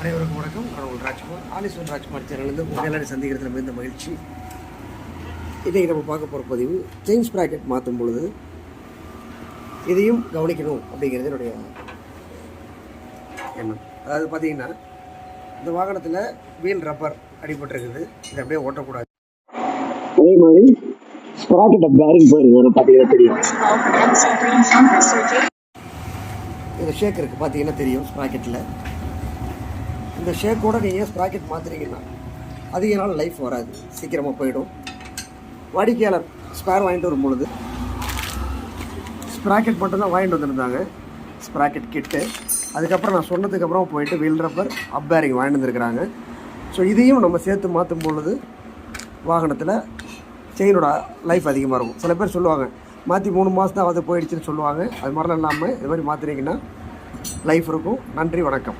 அனைவருக்கும் வணக்கம். நான் உங்கள் ராஜ்குமார் ஆலிஸ்வன் ராஜ்குமார் சேனல்லேருந்து உங்கள் எல்லாரும் சந்திக்கிறதுல மிகுந்த மகிழ்ச்சி. இன்றைக்கி நம்ம பார்க்க போகிற பதிவு செயின் ஸ்ப்ராக்கெட் மாற்றும் பொழுது இதையும் கவனிக்கணும் அப்படிங்கிறது என்னுடைய எண்ணம். அதாவது பார்த்தீங்கன்னா இந்த வாகனத்தில் வீல் ரப்பர் அடிபட்டிருக்குது. இதை அப்படியே ஓட்டக்கூடாது. அதே மாதிரி ஸ்ப்ராக்கெட்டை பேரிங் போயிருங்க பார்த்தீங்கன்னா தெரியும். இந்த ஷேக் இருக்குது பார்த்தீங்கன்னா தெரியும் ஸ்ப்ராக்கெட்டில் இந்த ஷேக்கோட நீங்கள் ஸ்ப்ராக்கெட் மாற்றுறீங்கன்னா அதிக நாள் லைஃப் வராது. சீக்கிரமாக போயிடும். வாடிக்கையாளர் ஸ்பேர் வாங்கிட்டு வரும் பொழுது ஸ்ப்ராக்கெட் மட்டும்தான் வாங்கிட்டு வந்திருந்தாங்க. ஸ்ப்ராக்கெட் கிட்டு அதுக்கப்புறம் நான் சொன்னதுக்கப்புறம் போயிட்டு வீல் ரப்பர் அப் பேரிங் வாங்கிட்டு வந்துருக்குறாங்க. ஸோ இதையும் நம்ம சேர்த்து மாற்றும் பொழுது வாகனத்தில் செயினோட லைஃப் அதிகமாக இருக்கும். சில பேர் சொல்லுவாங்க மாற்றி மூணு மாதம் தான் அது போயிடுச்சுன்னு சொல்லுவாங்க. அது மாதிரிலாம் இல்லாமல் இது மாதிரி மாற்றினீங்கன்னா லைஃப் இருக்கும். நன்றி வணக்கம்.